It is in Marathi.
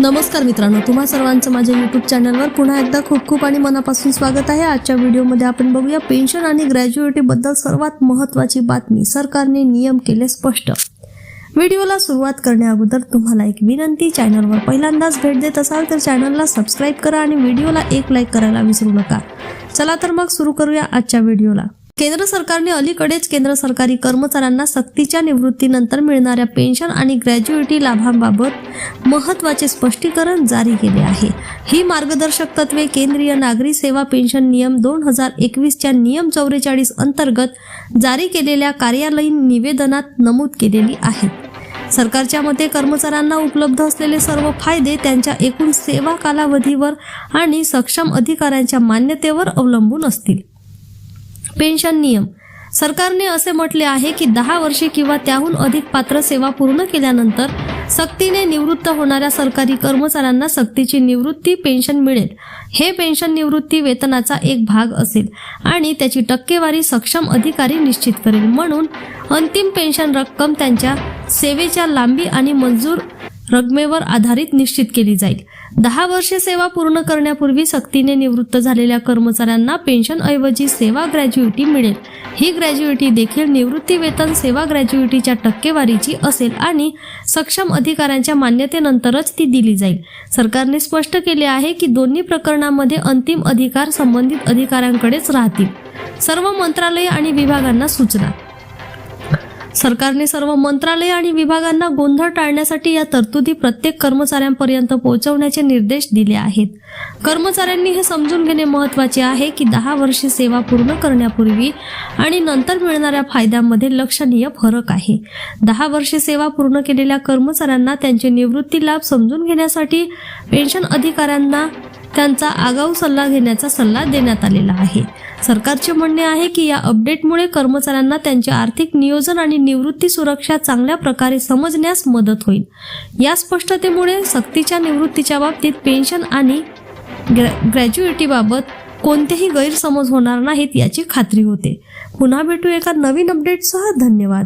नमस्कार मित्रांनो तुम्हा सर्वांचं माझ्या यूट्यूब चॅनलवर पुन्हा एकदा खूप खूप आणि मनापासून स्वागत आहे. आजच्या व्हिडिओमध्ये आपण बघूया पेन्शन आणि ग्रॅज्युएटीबद्दल सर्वात महत्त्वाची बातमी. सरकारने नियम केले स्पष्ट. व्हिडिओला सुरुवात करण्याअगोदर तुम्हाला एक विनंती चॅनलवर पहिल्यांदाच भेट देत असाल तर चॅनलला सबस्क्राईब करा आणि व्हिडिओला एक लाईक करायला विसरू नका. चला तर मग सुरू करूया आजच्या व्हिडिओला केंद्र सरकारने अलीकडेच केंद्र सरकारी कर्मचाऱ्यांना सक्तीच्या निवृत्तीनंतर मिळणाऱ्या पेन्शन आणि ग्रॅज्युएटी लाभांबाबत महत्त्वाचे स्पष्टीकरण जारी केले आहे. ही मार्गदर्शक तत्वे केंद्रीय नागरी सेवा पेन्शन नियम दोन हजार एकवीसच्या नियम चौवेचाळीस अंतर्गत जारी केलेल्या कार्यालयीन निवेदनात नमूद केलेली आहेत. सरकारच्या मते कर्मचाऱ्यांना उपलब्ध असलेले सर्व फायदे त्यांच्या एकूण सेवा कालावधीवर आणि सक्षम अधिकाऱ्यांच्या मान्यतेवर अवलंबून असतील. पेन्शन नियम. सरकारने असे म्हटले आहे की दहा वर्षे किंवा त्याहून अधिक पात्र सेवा पूर्ण केल्यानंतर सक्तीने निवृत्त होणाऱ्या सरकारी कर्मचाऱ्यांना सक्तीची निवृत्ती पेन्शन मिळेल. हे पेन्शन निवृत्ती वेतनाचा एक भाग असेल आणि त्याची टक्केवारी सक्षम अधिकारी निश्चित करेल. म्हणून अंतिम पेन्शन रक्कम त्यांच्या सेवेच्या लांबी आणि मंजूर रकमेवर आधारित निश्चित केली जाईल. दहा वर्षे सेवा पूर्ण करण्यापूर्वी सक्तीने निवृत्त झालेल्या कर्मचाऱ्यांना पेन्शन ऐवजी सेवा ग्रॅज्युएटी मिळेल. ही ग्रॅज्युएटी देखील निवृत्ती वेतन सेवा ग्रॅज्युएटीच्या टक्केवारीची असेल आणि सक्षम अधिकाऱ्यांच्या मान्यतेनंतरच ती दिली जाईल. सरकारने स्पष्ट केले आहे की दोन्ही प्रकरणांमध्ये अंतिम अधिकार संबंधित अधिकाऱ्यांकडेच राहतील. सर्व मंत्रालय आणि विभागांना सूचना. सरकारने सर्व मंत्रालय आणि विभागांना गोंधळ टाळण्यासाठी या तरतुदी प्रत्येक कर्मचाऱ्यांपर्यंत पोहोचवण्याचे निर्देश दिले आहेत. कर्मचाऱ्यांनी हे समजून घेणे महत्त्वाचे आहे की दहा वर्षे सेवा पूर्ण करण्यापूर्वी आणि नंतर मिळणाऱ्या फायद्यांमध्ये लक्षणीय फरक आहे. दहा वर्षे सेवा पूर्ण केलेल्या कर्मचाऱ्यांना त्यांचे निवृत्ती लाभ समजून घेण्यासाठी पेन्शन अधिकाऱ्यांना त्यांचा आगाऊ सल्ला घेण्याचा सल्ला देण्यात आलेला आहे. सरकारचे म्हणणे आहे की या अपडेटमुळे कर्मचाऱ्यांना त्यांचे आर्थिक नियोजन आणि निवृत्ती सुरक्षा चांगल्या प्रकारे समजण्यास मदत होईल. या स्पष्टतेमुळे सक्तीच्या निवृत्तीच्या बाबतीत पेन्शन आणि ग्रॅ ग्रॅज्युएटीबाबत कोणतेही गैरसमज होणार नाहीत याची खात्री होते. पुन्हा भेटू एका नवीन अपडेटसह. धन्यवाद.